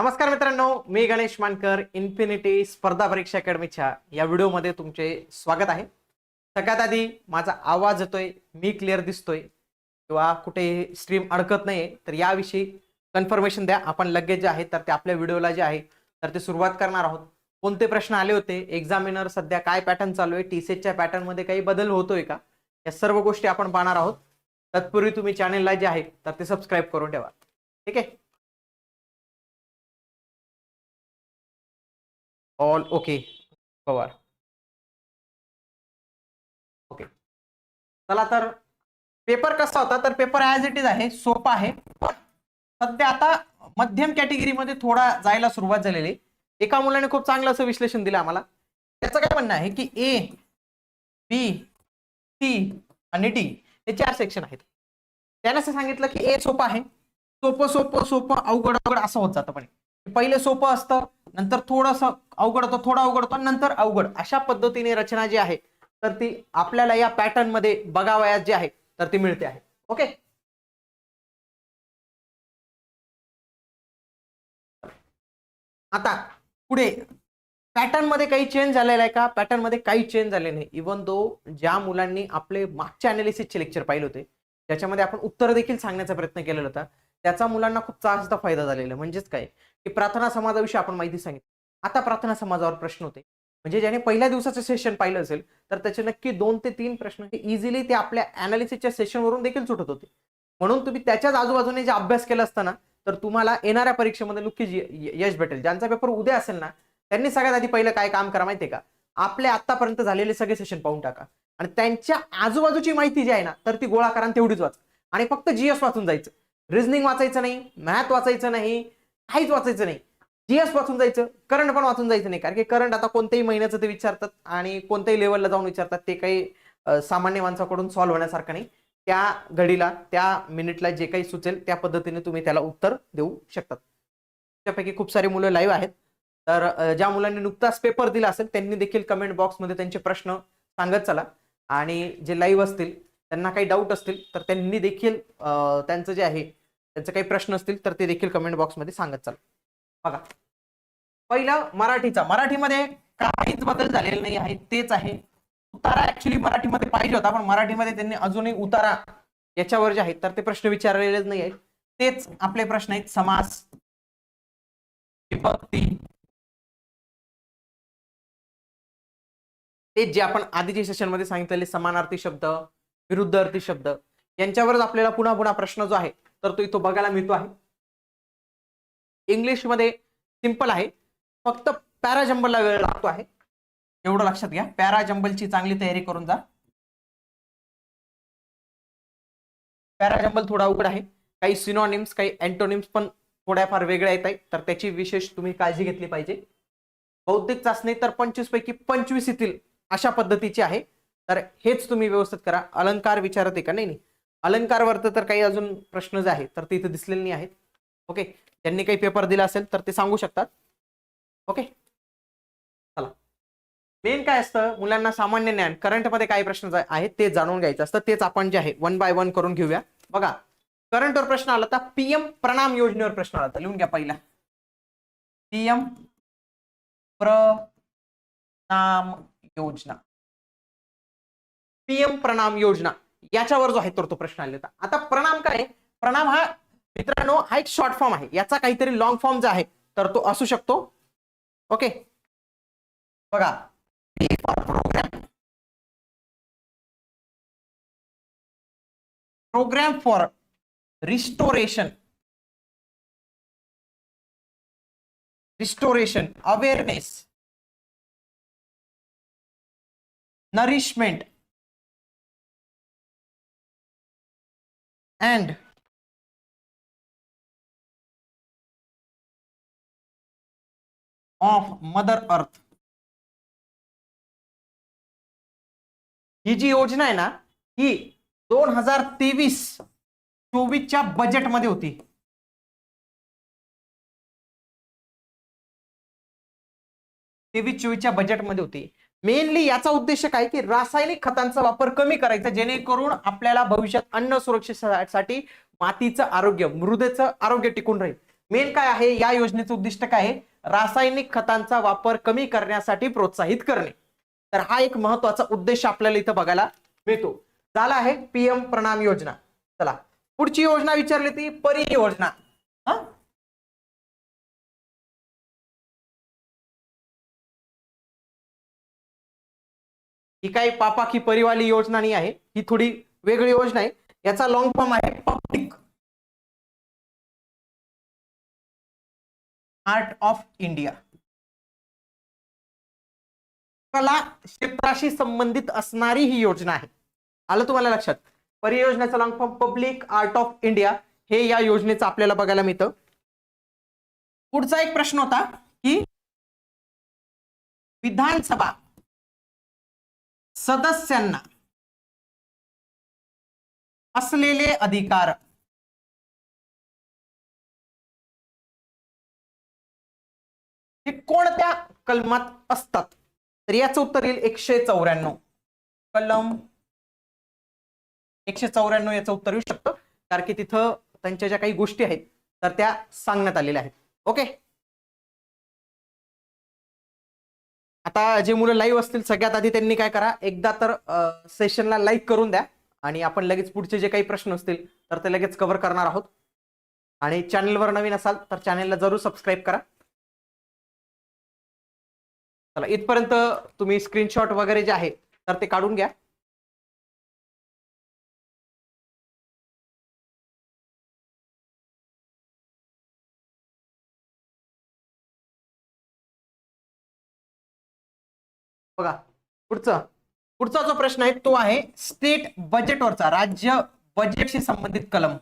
नमस्कार मित्रांनो मी गणेश मानकर इन्फिनिटी स्पर्धा परीक्षा अकॅडमीच्या या व्हिडिओमध्ये तुमचे स्वागत आहे. सगळ्यात आधी माझा आवाज येतोय मी क्लिअर दिसतोय किंवा कुठे स्ट्रीम अडकत नाहीये तर याविषयी कन्फर्मेशन द्या. आपण लगेच जे आहे तर ते आपल्या व्हिडिओला जे आहे तर ते सुरुवात करणार आहोत. कोणते प्रश्न आले होते? एक्झामिनर सध्या काय पॅटर्न चालू आहे? टीसेटच्या पॅटर्न पॅटर्नमध्ये काही बदल होतोय का? या सर्व गोष्टी आपण पाहणार आहोत. तत्पूर्वी तुम्ही चॅनेलला जे आहे तर ते सबस्क्राईब करून ठेवा. ठीक आहे? ऑल ओके पवार ओके चला तर पेपर कसा होता? तर पेपर ॲज इट इज आहे सोपा आहे. पण सध्या आता मध्यम कॅटेगरीमध्ये थोडा जायला सुरुवात झालेली. एका मुलाने खूप चांगलं असं विश्लेषण दिलं आम्हाला. त्याचं काय म्हणणं आहे की ए बी सी आणि डी हे चार सेक्शन आहेत. त्याने असं सांगितलं की ए सोपं आहे. सोपं सोपं सोपं अवघड अवघड असं होत जातं पण पहिले सोपं असतं नंतर थोडंसं अवघड होतं थोडं अवघड होतं नंतर अवघड. अशा पद्धतीने रचना जी आहे तर ती आपल्याला या पॅटर्नमध्ये बघावयास जी आहे तर ती मिळते आहे. ओके? आता पुढे. पॅटर्नमध्ये काही चेंज झालेला आहे का? पॅटर्नमध्ये काही चेंज झाले नाही. इवन दो ज्या मुलांनी आपले मागच्या अनालिसिसचे लेक्चर पाहिले होते त्याच्यामध्ये आपण उत्तर देखील सांगण्याचा प्रयत्न केलेला होता. त्याचा मुलांना खूप चांगला फायदा झालेला आहे. म्हणजेच काय? की प्रार्थना समाजाविषयी आपण माहिती सांगितली. आता प्रार्थना समाजावर प्रश्न होते. म्हणजे ज्याने पहिल्या दिवसाचं सेशन पाहिलं असेल तर त्याचे नक्की दोन ते तीन प्रश्न हे इझिली ते आपल्या अनालिसिसच्या सेशनवरून देखील सुटत होते. म्हणून तुम्ही त्याच्याच आजूबाजूने जे अभ्यास केला असताना तर तुम्हाला येणाऱ्या परीक्षेमध्ये नक्कीच यश भेटेल. ज्यांचा पेपर उद्या असेल ना त्यांनी सगळ्यात आधी पहिलं काय काम करा माहितीये का? आपले आतापर्यंत झालेले सगळे सेशन पाहून टाका. आणि त्यांच्या आजूबाजूची माहिती जी आहे ना तर ती गोळा करा आणि तेवढीच वाच. आणि फक्त जीएस वाचून जायचं. रिझनिंग वाचायचं नाही मॅथ वाचायचं नाही काहीच वाचायचं नाही. जीएस वाचून जायचं करंट पण वाचून जायचं नाही. कारण की करंट आता कोणत्याही महिन्याचं ते विचारतात आणि कोणत्याही लेवलला जाऊन विचारतात. ते काही सामान्य माणसाकडून सॉल्व्ह होण्यासारखं नाही. त्या घडीला त्या मिनिटला जे काही सुचेल त्या पद्धतीने तुम्ही त्याला उत्तर देऊ शकतात. त्यापैकी खूप सारी मुलं लाईव्ह आहेत. तर ज्या मुलांनी नुकताच पेपर दिला असेल त्यांनी देखील कमेंट बॉक्समध्ये त्यांचे प्रश्न सांगत चला. आणि जे लाईव्ह असतील त्यांना काही डाऊट असतील तर त्यांनी देखील त्यांचं जे आहे त्यांचे काही प्रश्न असतील तर ते देखील कमेंट बॉक्समध्ये सांगत चाल. बघा. पहिलं मराठीचा. मराठीमध्ये काहीच बदल झालेला नाही आहे तेच आहे. उतारा ऍक्च्युली मराठीमध्ये पाहिजे होता पण मराठीमध्ये त्यांनी अजूनही उतारा याच्यावर जे आहेत तर ते प्रश्न विचारलेलेच नाही आहेत. तेच आपले प्रश्न आहेत. समास विभक्ती. तेच जे आपण आधीच्या सेशनमध्ये सांगितलेले समानार्थी शब्द विरुद्ध अर्थी शब्द यांच्यावरच आपल्याला पुन्हा पुन्हा प्रश्न जो आहे तर तो इथं बघायला मिळतो आहे. इंग्लिशमध्ये सिंपल आहे. फक्त पॅराजंबलला वेळ लागतो आहे. एवढं लक्षात घ्या. पॅराजंबलची चांगली तयारी करून जा. पॅराजंबल थोडा अवघड आहे. काही सिनॉनिम्स काही अँटोनिम्स पण थोड्याफार वेगळ्या येत आहेत. तर त्याची विशेष तुम्ही काळजी घेतली पाहिजे. बौद्धिक चाचणी तर पंचवीस पैकी पंचवीस येतील अशा पद्धतीची आहे. तर हेच तुम्ही व्यवस्थित करा. अलंकार विचारत आहे का? नाही नाही. अलंकारवरती तर काही अजून प्रश्न जे आहेत तर ते इथे दिसलेले नाही आहेत. ओके त्यांनी काही पेपर दिला असेल तर ते सांगू शकतात. ओके चला. मेन काय असतं? मुलांना सामान्य ज्ञान करंटमध्ये काय प्रश्न आहेत ते जाणून घ्यायचं असतं. तेच आपण जे आहे वन बाय वन करून घेऊया. बघा. करंटवर प्रश्न आला तर पीएम प्रणाम योजनेवर प्रश्न आला तर लिहून घ्या पहिला. पीएम प्रणाम योजना. पीएम प्रणाम योजना. याच्यावर जो आहे तर तो प्रश्न आलेला होता. आता प्रणाम काय आहे? प्रणाम हा मित्रांनो हा एक शॉर्ट फॉर्म आहे. याचा काहीतरी लॉंग फॉर्म जो आहे तर तो असू शकतो. ओके बघा. P programme for restoration restoration awareness nourishment and of mother earth ही जी योजना आहे ना ही दोन हज़ार तेवीस चोवीसच्या बजेटमध्ये होती. तेवीस, चोवीसच्या बजेटमध्ये होती. मेनली याचा उद्देश काय की रासायनिक खतांचा वापर कमी करायचा जेणेकरून आपल्याला भविष्यात अन्न सुरक्षेसाठी मातीचं आरोग्य मृदेचं आरोग्य टिकून राहील. मेन काय आहे? या योजनेचं उद्दिष्ट काय आहे? रासायनिक खतांचा वापर कमी करण्यासाठी प्रोत्साहित करणे. तर हा एक महत्त्वाचा उद्देश आपल्याला इथं बघायला मिळतो. झाला आहे पीएम प्रणाम योजना. चला. पुढची योजना विचारली ती परी योजना. हा? ही काही पापा की परिवाली योजना नाही आहे ही थोडी वेगळी योजना आहे. याचा लॉंग फॉर्म आहे पब्लिक आर्ट ऑफ इंडिया कला क्षेत्राशी संबंधित असणारी ही योजना आहे. आलं तुम्हाला लक्षात? परियोजनेचा long form public art of India हे या योजनेचं आपल्याला बघायला मिळतं. पुढचा एक प्रश्न होता की विधानसभा सदस्यांना असलेले अधिकार हे कोणत्या कलमात असतात? तर याचं उत्तर येईल एकशे चौऱ्याण्णव. कलम एकशे चौऱ्याण्णव याचं उत्तर येऊ शकतं कारण की तिथं त्यांच्या ज्या काही गोष्टी आहेत तर त्या सांगण्यात आलेल्या आहेत. ओके? आता जे मुलं लाईव्ह असतील सगळ्यात आधी त्यांनी काय करा एकदा तर सेशनला लाईक करून द्या आणि आपण लगेच पुढचे जे काही प्रश्न असतील तर ते लगेच कव्हर करणार आहोत. आणि चॅनलवर नवीन असाल तर चॅनलला जरूर सबस्क्राईब करा. चला इथपर्यंत तुम्ही स्क्रीनशॉट वगैरे जे आहे तर ते काढून घ्या. बघा पुढचं. पुढचा जो प्रश्न आहे तो आहे स्टेट बजेटवरचा राज्य बजेटशी संबंधित कलम.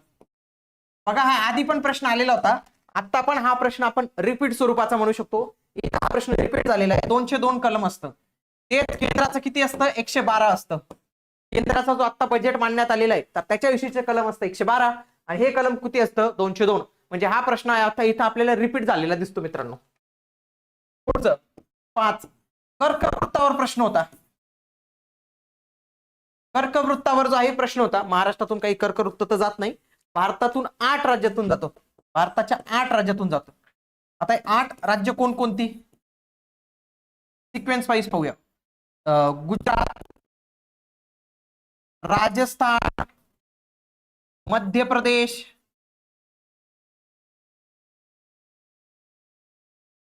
बघा हा आधी पण प्रश्न आलेला होता. आता पण हा प्रश्न आपण रिपीट स्वरूपाचा म्हणू शकतो. हा प्रश्न रिपीट झालेला आहे. दोनशे दोन कलम असतं. ते केंद्राचं किती असतं? एकशे बारा असतं. केंद्राचा जो आता बजेट मांडण्यात आलेला आहे तर त्याच्याविषयीचे कलम असतं एकशे बारा. आणि हे कलम किती असतं? दोनशे दोन. म्हणजे हा प्रश्न आहे आता इथं आपल्याला रिपीट झालेला दिसतो मित्रांनो. पुढचं. पाच. कर्कवृत्तावर प्रश्न होता. कर्कवृत्तावर जो आहे प्रश्न होता महाराष्ट्रातून काही कर्कवृत्त तर जात नाही. भारतातून आठ राज्यातून जातो. भारताच्या आठ राज्यातून जातो. आता आठ राज्य कोणकोणती? सिक्वेन्स वाईज पाहूया. अं, गुजरात राजस्थान मध्य प्रदेश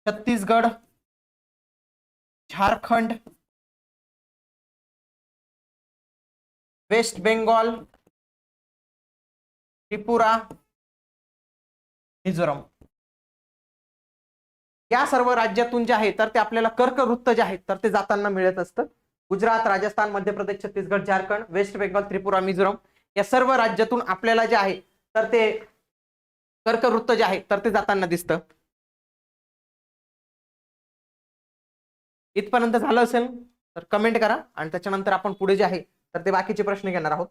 छत्तीसगड झारखंड वेस्ट बेंगॉल त्रिपुरा मिझोरम. या सर्व राज्यातून जे आहे तर ते आपल्याला कर्कवृत्त जे आहेत तर ते जाताना मिळत असतं. गुजरात राजस्थान मध्य प्रदेश छत्तीसगड झारखंड वेस्ट बेंगॉल त्रिपुरा मिझोरम या सर्व राज्यातून आपल्याला जे आहे तर ते कर्कवृत्त जे आहे तर ते जाताना दिसतं. इथपर्यंत झालं असेल तर कमेंट करा आणि त्याच्यानंतर आपण पुढे जे आहे तर ते बाकीचे प्रश्न घेणार आहोत.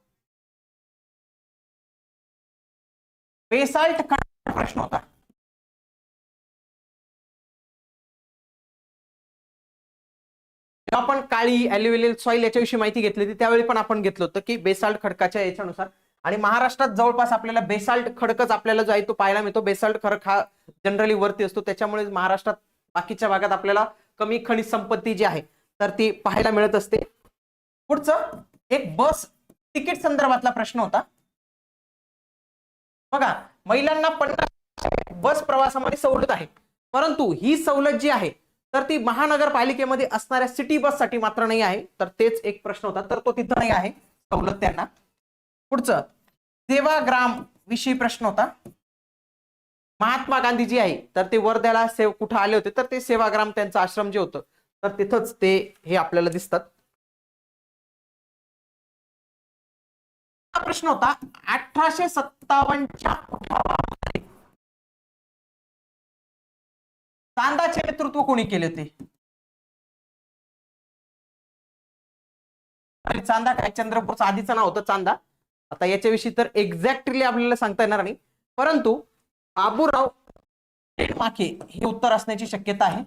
बेसाल्ट प्रश्न होता. आपण काळी अल्युमिनियम सॉइल याच्याविषयी माहिती घेतली होती त्यावेळी पण आपण घेतलं होतं की बेसाल्ट खडकाच्या याच्यानुसार. आणि महाराष्ट्रात जवळपास आपल्याला बेसाल्ट खडकच आपल्याला जो आहे तो पाहायला मिळतो. बेसाल्ट खडक हा जनरली वरती असतो. त्याच्यामुळे महाराष्ट्रात बाकीच्या भागात आपल्याला कमी खनिज संपत्ती जी आहे तर ती पाहायला मिळत असते. पुढचं एक बस तिकीट संदर्भातला प्रश्न होता. बघा महिलांना पन्नास बस प्रवासामध्ये सवलत आहे. परंतु ही सवलत जी आहे तर ती महानगरपालिकेमध्ये असणाऱ्या सिटी बससाठी मात्र नाही आहे. तर तेच एक प्रश्न होता तर तो तिथं नाही आहे सवलत त्यांना. पुढचं सेवाग्राम विषयी प्रश्न होता. महात्मा गांधी जी आहे. तर ते वर्ध्याला सेव कुठं आले होते तर ते सेवाग्राम त्यांचं आश्रम जे होतं तर तिथंच ते हे आपल्याला दिसतात. हा प्रश्न होता अठराशे सत्तावन्नच्या उठावामध्ये चांदाचे नेतृत्व कोणी केले होते? आणि चांदा काय? चंद्रपूरचं आधीचं नाव होतं चांदा. आता याच्याविषयी तर एक्झॅक्टली आपल्याला सांगता येणार नाही. परंतु बाबूराव माके हे उत्तर असण्याची शक्यता आहे.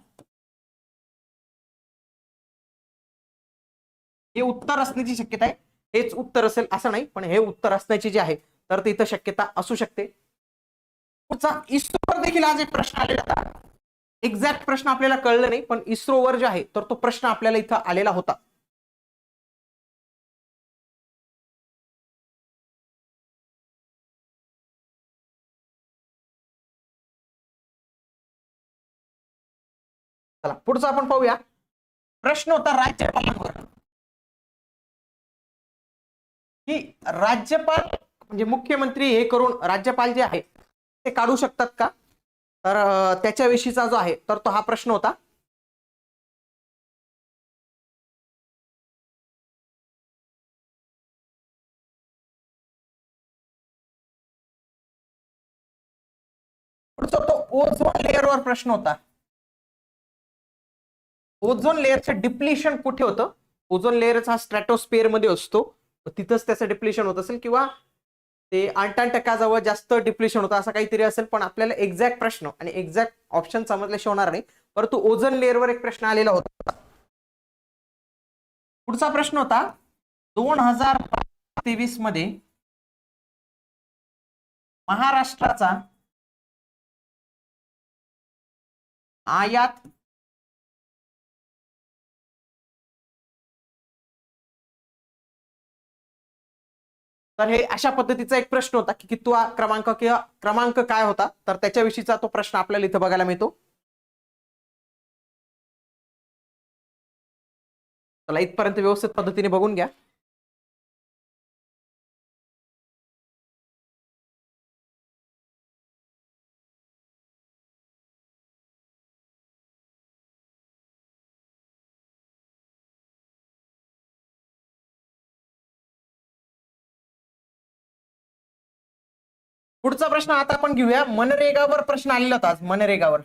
हे उत्तर असण्याची शक्यता आहे. हेच उत्तर असेल असं नाही पण हे उत्तर असण्याची जी आहे तर ते इथं शक्यता असू शकते. पुढचा इस्रोवर देखील आज एक प्रश्न आलेला होता. एक्झॅक्ट प्रश्न आपल्याला कळलं नाही पण इस्रोवर जे आहे तर तो प्रश्न आपल्याला इथं आलेला होता. चला पुढचा आपण पाहूया. प्रश्न होता राज्यपालांवर. की राज्यपाल म्हणजे मुख्यमंत्री हे करून राज्यपाल जे आहे ते काढू शकतात का? तर त्याच्याविषयीचा जो आहे तर तो हा प्रश्न होता. पुढचा तो ओझोन लेअरवर प्रश्न होता. ओझोन लेअरचं डिप्लिशन कुठे होतं? ओझोन लेअरचा हा स्ट्रॅटोस्पिअरमध्ये असतो. तिथंच त्याचं डिप्लिशन होत असेल किंवा ते अंटार्क्टिकाजवळ जास्त डिप्लिशन होतं असं काहीतरी असेल पण आपल्याला एक्झॅक्ट प्रश्न आणि एक्झॅक्ट ऑप्शन समजल्याशिवाय होणार नाही. परंतु ओझोन लेअरवर एक प्रश्न आलेला होता. पुढचा प्रश्न होता दोन हजार तेवीसमध्ये महाराष्ट्राचा आयात तर हे अशा पद्धतीचा एक प्रश्न होता की कितवा क्रमांक किंवा क्रमांक काय होता? तर त्याच्याविषयीचा तो प्रश्न आपल्याला इथं बघायला मिळतो. चला इथपर्यंत व्यवस्थित पद्धतीने बघून घ्या. पुढचा प्रश्न आता आपण घेऊया. मनरेगावर प्रश्न आलेला होता आज. मनरेगावर.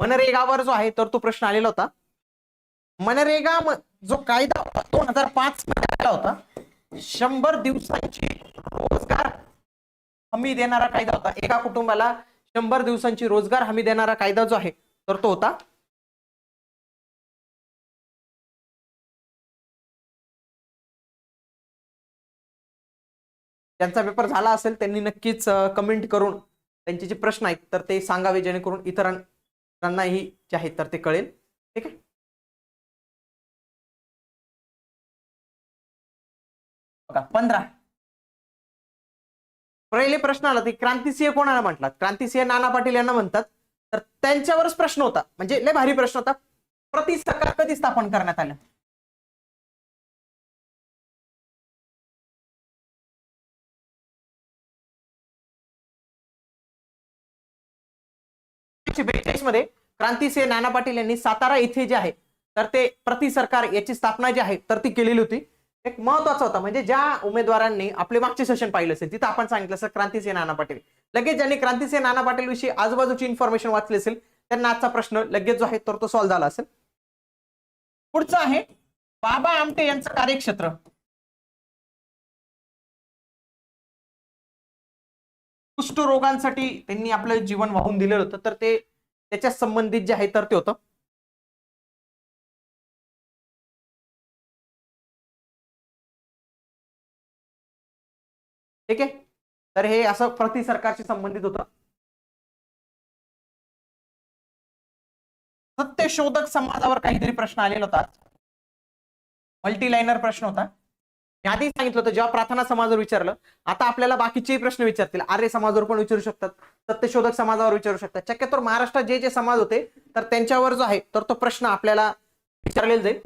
मनरेगावर जो आहे तर तो प्रश्न आलेला होता. मनरेगा जो कायदा होता दोन हजार पाच मध्ये आला होता शंभर दिवसांची रोजगार हमी देणारा कायदा होता. एका कुटुंबाला शंभर दिवसांची रोजगार हमी देणारा कायदा जो आहे तर तो होता त्यांचा पेपर झाला असेल त्यांनी नक्कीच कमेंट करून त्यांचे जे प्रश्न आहेत तर ते सांगावे जेणेकरून इतरांनाही जे आहेत तर ते कळेल. ठीक आहे? बघा पंधरा. पहिले प्रश्न आला ते क्रांतिसिंह कोणाला म्हटलात? क्रांतिसिंह नाना पाटील यांना म्हणतात. तर त्यांच्यावरच प्रश्न होता. म्हणजे लय भारी प्रश्न होता. प्रतिसकार कधी स्थापन करण्यात आलं? बेचाळीसमध्ये क्रांतिसिंह नाना पाटील यांनी सातारा इथे जे आहे तर ते प्रति सरकार याची स्थापना जी आहे तर ती केलेली होती. एक महत्त्वाचा होता म्हणजे ज्या उमेदवारांनी आपले मागचे सेशन पाहिलं असेल तिथं आपण सांगितलं असं क्रांतिसिंह नाना पाटील. लगेच ज्यांनी क्रांतिसिंह नाना पाटील विषयी आजूबाजूची इन्फॉर्मेशन वाचली असेल त्यांना आजचा प्रश्न लगेच जो आहे तर तो सॉल्व्ह झाला असेल. पुढचा आहे बाबा आमटे यांचं कार्यक्षेत्र. कुष्ठरोगांसाठी त्यांनी आपलं जीवन वाहून दिलेलं होतं. तर ते त्याच्या संबंधित जे आहे तर ते होतं. ठीक आहे? तर हे असं प्रति सरकारशी संबंधित होतं. सत्यशोधक समाजावर काहीतरी प्रश्न आलेला होता मल्टीलाइनर प्रश्न होता. आधी सांगितलं होतं जेव्हा प्रार्थना समाजावर विचारलं आता आपल्याला बाकीचेही प्रश्न विचारतील. आर्य समाजावर पण विचारू शकतात सत्यशोधक समाजावर विचारू शकतात. शक्यतो महाराष्ट्रात जे जे समाज होते तर त्यांच्यावर जो आहे तर तो प्रश्न आपल्याला विचारलेला जाईल.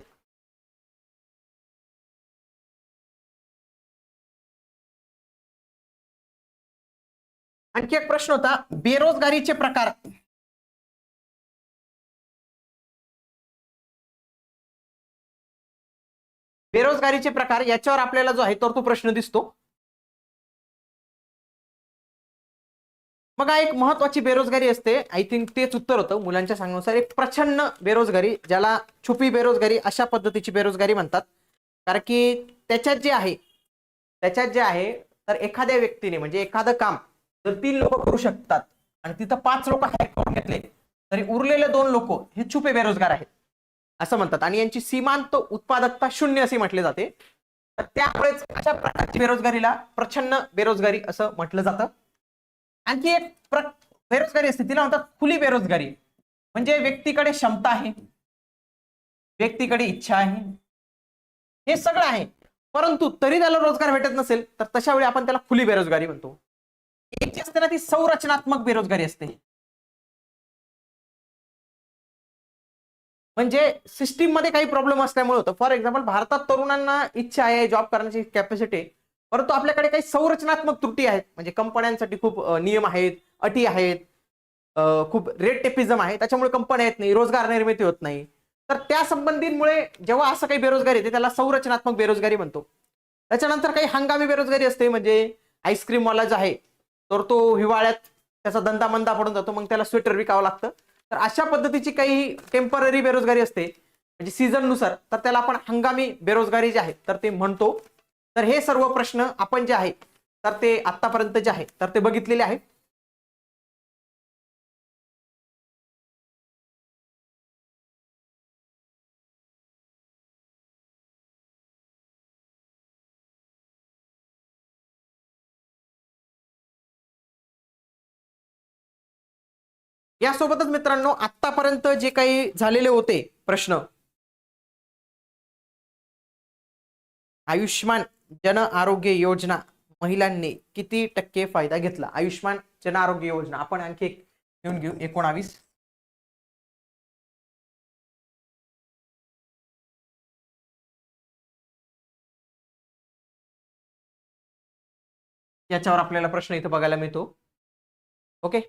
आणखी एक प्रश्न होता बेरोजगारीचे प्रकार. बेरोजगारीचे प्रकार याच्यावर आपल्याला जो आहे तर तो प्रश्न दिसतो. मग एक महत्वाची बेरोजगारी असते. आय थिंक तेच उत्तर होतं. मुलांच्या सांगण्यानुसार एक प्रचंड बेरोजगारी ज्याला छुपी बेरोजगारी अशा पद्धतीची बेरोजगारी म्हणतात. कारण की त्याच्यात जे आहे त्याच्यात जे आहे तर एखाद्या व्यक्तीने म्हणजे एखादं काम जर तीन लोक करू शकतात आणि तिथं पाच लोक हायर करून घेतले तरी उरलेले दोन लोक हे छुपे बेरोजगार आहेत. असं म्हणतात. आणि यांची सीमांत उत्पादकता शून्य असे म्हटले जाते. तर त्यामुळेच अशा प्रकारची बेरोजगारीला प्रछन्न बेरोजगारी असं म्हटलं जातं. आणखी एक प्र- बेरोजगारी असते. तिला म्हणतात खुली बेरोजगारी. म्हणजे व्यक्तीकडे क्षमता आहे. व्यक्तीकडे इच्छा आहे. हे सगळं आहे. परंतु तरी त्याला रोजगार भेटत नसेल तर तशा वेळी आपण त्याला खुली बेरोजगारी म्हणतो. एक जी असते ना ती संरचनात्मक बेरोजगारी असते. म्हणजे सिस्टीममध्ये काही प्रॉब्लेम असल्यामुळे होतं. फॉर एक्झाम्पल भारतात तरुणांना इच्छा आहे जॉब करण्याची कॅपॅसिटी परंतु आपल्याकडे काही संरचनात्मक त्रुटी आहेत. म्हणजे कंपन्यांसाठी खूप नियम आहेत अटी आहेत. खूप रेट टेपिझम आहे. त्याच्यामुळे कंपन्या येत नाही रोजगार निर्मिती होत नाही. तर त्या संबंधीमुळे जेव्हा असं काही बेरोजगारी येते त्याला संरचनात्मक बेरोजगारी म्हणतो. त्याच्यानंतर काही हंगामी बेरोजगारी असते म्हणजे आईस्क्रीमवाला जो आहे तर तो हिवाळ्यात त्याचा धंदा मंदा पडून जातो. मग त्याला स्वेटर विकावं लागतं. तर अशा पद्धतीची काही टेंपररी बेरोजगारी असते. म्हणजे सीझननुसार तर त्याला आपण हंगामी बेरोजगारी जी आहे तर ते म्हणतो. तर हे सर्व प्रश्न आपण जे आहे तर ते आत्तापर्यंत जे आहे तर ते बघितलेले आहेत. यासोबतच मित्रांनो आतापर्यंत जे काही झालेले होते प्रश्न आयुष्यमान जन आरोग्य योजना महिलांनी किती टक्के फायदा घेतला? आयुष्यमान जन आरोग्य योजना आपण आणखी एक घेऊन घेऊ एकोणावीस. याच्यावर आपल्याला प्रश्न इथं बघायला मिळतो. ओके?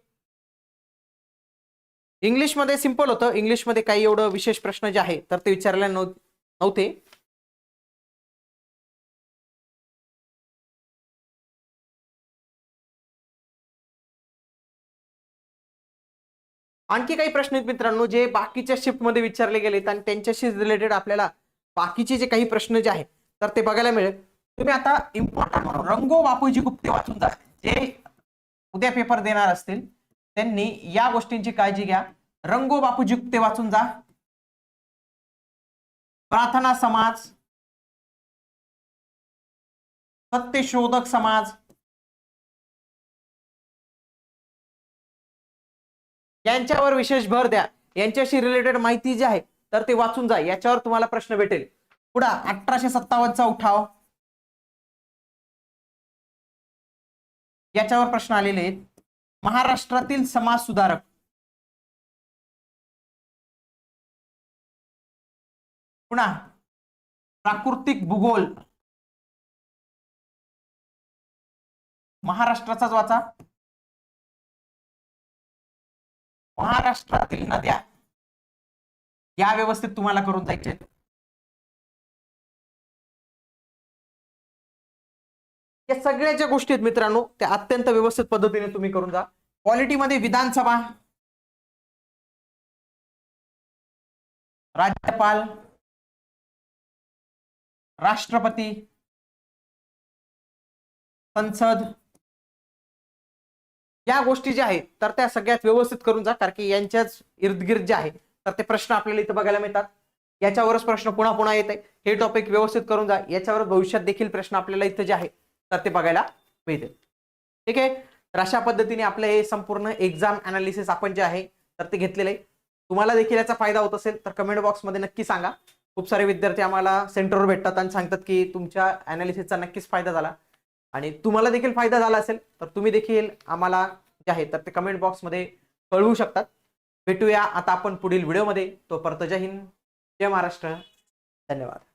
इंग्लिशमध्ये सिंपल होतं. इंग्लिशमध्ये काही एवढं विशेष प्रश्न जे आहे तर ते विचारले नव्हते. आणखी काही प्रश्न आहेत मित्रांनो जे बाकीच्या शिफ्टमध्ये विचारले गेलेत आणि त्यांच्याशी रिलेटेड आपल्याला बाकीचे जे काही प्रश्न जे आहेत तर ते बघायला मिळेल. तुम्ही आता इम्पॉर्टंट रंगो बापूजी गुप्ते वाचून जा. जे उद्या पेपर देणार असतील त्यांनी या गोष्टींची काळजी घ्या. रंगो बापूजी ते वाचून जा. प्रार्थना समाज. सत्यशोधक समाज. यांच्यावर विशेष भर द्या. यांच्याशी रिलेटेड माहिती जी आहे तर ते वाचून जा. याच्यावर तुम्हाला प्रश्न भेटेल. पुढा अठराशे सत्तावन्नचा उठाव. याच्यावर प्रश्न आलेले आहेत. महाराष्ट्रातील समाज सुधारक पुन्हा प्राकृतिक भूगोल. महाराष्ट्राचाच वाचा महाराष्ट्रातील नद्या या व्यवस्थित तुम्हाला करून जायचे या सगळ्या ज्या गोष्टी आहेत मित्रांनो त्या अत्यंत व्यवस्थित पद्धतीने तुम्ही करून जा. क्वालिटीमध्ये विधानसभा राज्यपाल राष्ट्रपती संसद या गोष्टी ज्या आहेत तर त्या सगळ्यात व्यवस्थित करून जा कारण की यांच्याच इर्दगिर्द जे आहे तर ते प्रश्न आपल्याला इथं बघायला मिळतात. याच्यावरच प्रश्न पुन्हा पुन्हा येत आहे हे टॉपिक व्यवस्थित करून जा. याच्यावर भविष्यात देखील प्रश्न आपल्याला इथं जे आहे तर ते बघायला मिळते. ठीक आहे? तर अशा पद्धतीने आपलं हे संपूर्ण एक्झाम अनालिसिस आपण जे आहे तर ते घेतलेलं आहे. तुम्हाला देखील याचा फायदा होत असेल तर कमेंट बॉक्समध्ये नक्की सांगा. खूप सारे विद्यार्थी आम्हाला सेंटरवर भेटतात आणि सांगतात की तुमच्या अनालिसिसचा नक्कीच फायदा झाला. आणि तुम्हाला देखील फायदा झाला असेल तर तुम्ही देखील आम्हाला जे आहे तर ते कमेंट बॉक्समध्ये कळवू शकतात. भेटूया आता आपण पुढील व्हिडिओमध्ये तोपर्यंत जय हिंद जय महाराष्ट्र. धन्यवाद.